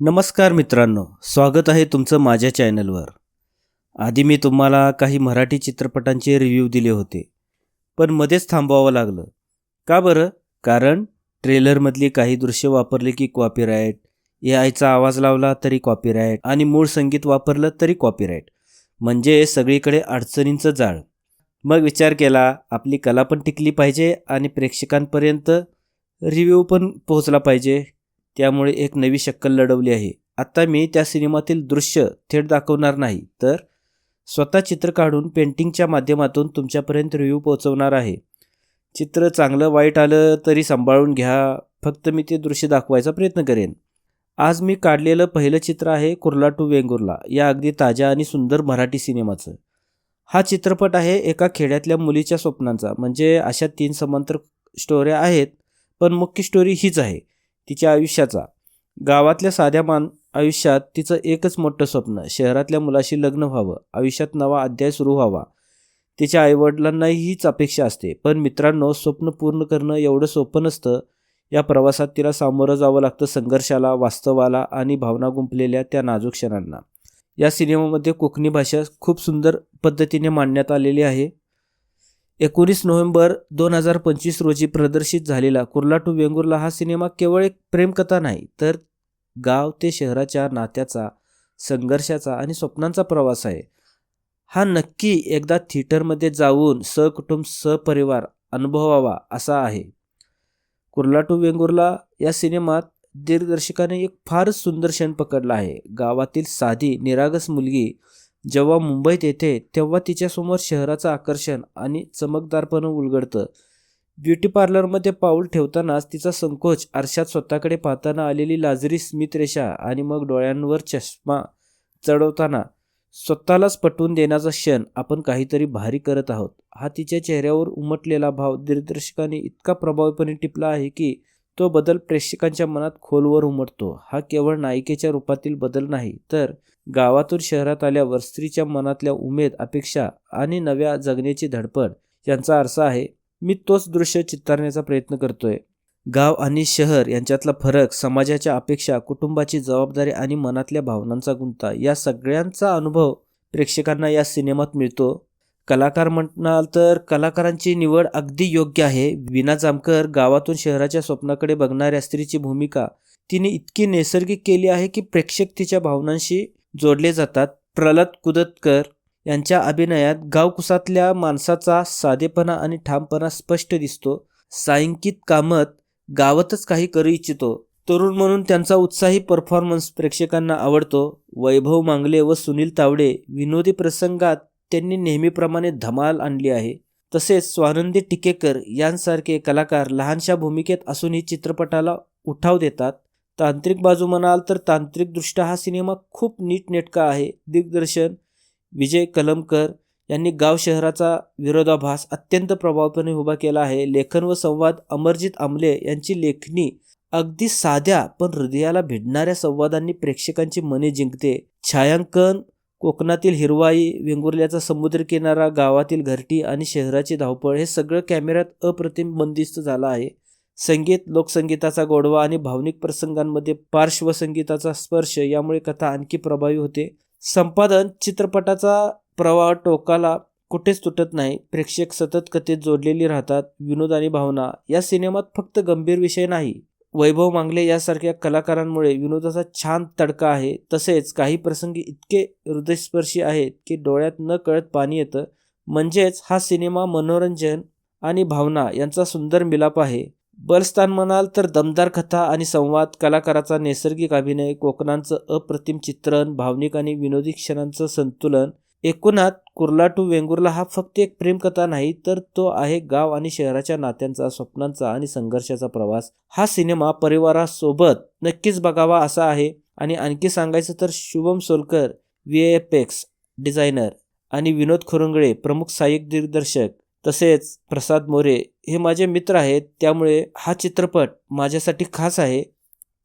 नमस्कार मित्रांनो स्वागत आहे तुमचं माझ्या चॅनलवर. आधी मी तुम्हाला काही मराठी चित्रपटांचे रिव्ह्यू दिले होते पण मध्येच थांबवावं लागलं. का बरं? कारण ट्रेलरमधली काही दृश्य वापरली की कॉपीराईट ए आयचा आवाज लावला तरी कॉपीराईट आणि मूळ संगीत वापरलं तरी कॉपीराईट म्हणजे सगळीकडे अडचणींचं जाळ. मग विचार केला आपली कला पण टिकली पाहिजे आणि प्रेक्षकांपर्यंत रिव्ह्यू पण पोहोचला पाहिजे. त्यामुळे एक नवी शक्कल लढवली आहे. आता मी त्या सिनेमातील दृश्य थेट दाखवणार नाही तर स्वतः चित्र काढून पेंटिंगच्या माध्यमातून तुमच्यापर्यंत रिव्ह्यू पोहोचवणार आहे. चित्र चांगलं वाईट आलं तरी सांभाळून घ्या फक्त मी ते दृश्य दाखवायचा प्रयत्न करेन. आज मी काढलेलं पहिलं चित्र आहे कुर्ला टू वेंगुर्ला या अगदी ताज्या आणि सुंदर मराठी सिनेमाचं. हा चित्रपट आहे एका खेड्यातल्या मुलीच्या स्वप्नांचा म्हणजे अशा तीन समांतर स्टोऱ्या आहेत पण मुख्य स्टोरी हीच आहे. तिच्या आयुष्याचा. गावातल्या साध्या मान आयुष्यात तिचं एकच मोठं स्वप्न शहरातल्या मुलाशी लग्न व्हावं आयुष्यात नवा अध्याय सुरू व्हावा. तिच्या आईवडिलांनाही हीच अपेक्षा असते पण मित्रांनो स्वप्न पूर्ण करणं एवढं सोपं नसतं. या प्रवासात तिला सामोरं जावं लागतं संघर्षाला वास्तवाला आणि भावना गुंपलेल्या त्या नाजूक क्षणांना. या सिनेमामध्ये कोकणी भाषा खूप सुंदर पद्धतीने मांडण्यात आलेली आहे. एकोणीस नोव्हेंबर दोन हजार पंचवीस रोजी प्रदर्शित झालेला कुर्ला टू वेंगुर्ला हा सिनेमा केवळ एक प्रेमकथा नाही तर गाव ते शहराच्या नात्याचा संघर्षाचा आणि स्वप्नांचा प्रवास आहे. हा नक्की एकदा थिएटरमध्ये जाऊन सहकुटुंब सपरिवार अनुभवावा असा आहे. कुर्ला टू वेंगुर्ला या सिनेमात दिग्दर्शकाने एक फारच सुंदर क्षण पकडला आहे. गावातील साधी निरागस मुलगी जेव्हा मुंबईत येते तेव्हा तिच्यासमोर शहराचं आकर्षण आणि चमकदारपणं उलगडतं. ब्युटी पार्लरमध्ये पाऊल ठेवतानाच तिचा संकोच आरशात स्वतःकडे पाहताना आलेली लाजरी स्मित रेषा आणि मग डोळ्यांवर चष्मा चढवताना स्वतःलाच पटवून देण्याचा क्षण आपण काहीतरी भारी करत आहोत. हा तिच्या चेहऱ्यावर उमटलेला भाव दिग्दर्शकाने इतका प्रभावीपणे टिपला आहे की तो बदल प्रेक्षकांच्या मनात खोलवर उमटतो. हा केवळ नायिकेच्या रूपातील बदल नाही तर गावातून शहरात आल्यावर स्त्रीच्या मनातल्या उमेद अपेक्षा आणि नव्या जगण्याची धडपड यांचा आरसा आहे. मी तोच दृश्य चित्तारण्याचा प्रयत्न करतोय. गाव आणि शहर यांच्यातला फरक समाजाच्या अपेक्षा कुटुंबाची जबाबदारी आणि मनातल्या भावनांचा गुंता या सगळ्यांचा अनुभव प्रेक्षकांना या सिनेमात मिळतो. कलाकार म्हणाल तर कलाकारांची निवड अगदी योग्य आहे. विना जामकर गावातून शहराच्या स्वप्नाकडे बघणाऱ्या स्त्रीची भूमिका तिने इतकी नैसर्गिक केली आहे की प्रेक्षक तिच्या भावनांशी जोडले जातात. प्रल्हाद कुदतकर यांच्या अभिनयात गावकुसातल्या माणसाचा साधेपणा आणि ठामपणा स्पष्ट दिसतो. सायंकित कामत गावातच काही करू इच्छितो. तरुण म्हणून त्यांचा उत्साही परफॉर्मन्स प्रेक्षकांना आवडतो. वैभव मांगले व सुनील तावडे विनोदी प्रसंगात त्यांनी नेहमीप्रमाणे धमाल आणली आहे. तसेच स्वानंदी टिकेकर यांसारखे कलाकार लहानशा भूमिकेत असूनही चित्रपटाला उठाव देतात. तांत्रिक बाजू म्हणाल तर तांत्रिकदृष्ट्या हा सिनेमा खूप नीटनेटका आहे. दिग्दर्शन विजय कलमकर यांनी गाव शहराचा विरोधाभास अत्यंत प्रभावपणे उभा केला आहे. लेखन व संवाद अमरजित आमले यांची लेखणी अगदी साध्या पण हृदयाला भिडणाऱ्या संवादांनी प्रेक्षकांची मने जिंकते. छायांकन कोकणातील हिरवाई वेंगुर्ल्याचा समुद्रकिनारा गावातील घरटी आणि शहराची धावपळ हे सगळं कॅमेऱ्यात अप्रतिम बंदिस्त झालं आहे. संगीत लोकसंगीताचा गोडवा आणि भावनिक प्रसंगांमध्ये पार्श्वसंगीताचा स्पर्श यामुळे कथा आणखी प्रभावी होते. संपादन चित्रपटाचा प्रवाह टोकाला कुठेच तुटत नाही. प्रेक्षक सतत कथेत जोडलेली राहतात. विनोद आणि भावना या सिनेमात फक्त गंभीर विषय नाही. वैभव मांगले यासारख्या कलाकारांमुळे विनोदाचा छान तडका आहे. तसेच काही प्रसंगी इतके हृदयस्पर्शी आहेत की डोळ्यात न कळत पाणी येतं. म्हणजेच हा सिनेमा मनोरंजन आणि भावना यांचा सुंदर मिलाप आहे. बलस्थान म्हणाल तर दमदार कथा आणि संवाद कलाकाराचा नैसर्गिक अभिनय कोकणांचं अप्रतिम चित्रण भावनिक आणि विनोदी क्षणांचं संतुलन एकूणात कुर्ला टू वेंगुर्ला हा फक्त एक प्रेमकथा नाही तर तो आहे गाव आणि शहराच्या नात्यांचा स्वप्नांचा आणि संघर्षाचा प्रवास. हा सिनेमा परिवारासोबत नक्कीच बघावा असा आहे. आणि आणखी सांगायचं तर Shubham Solkar V F X designer आणि विनोद खोरंगळे प्रमुख सहाय्यक दिग्दर्शक तसेच प्रसाद मोरे हे माझे मित्र आहेत. त्यामुळे हा चित्रपट माझ्यासाठी खास आहे.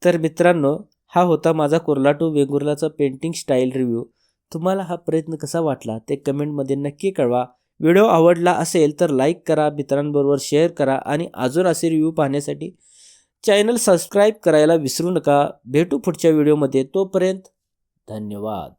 तर मित्रांनो हा होता माझा कुर्ला टू वेंगुर्लाचा पेंटिंग स्टाईल रिव्ह्यू तुम्हाला हा प्रयत्न कसा वाटला ते कमेंटमध्ये नक्की कळवा. व्हिडिओ आवडला असेल तर लाईक करा मित्रांबरोबर शेअर करा आणि अजून असे रिव्ह्यू पाहण्यासाठी चॅनल सबस्क्राईब करायला विसरू नका. भेटू पुढच्या व्हिडिओमध्ये. तोपर्यंत धन्यवाद.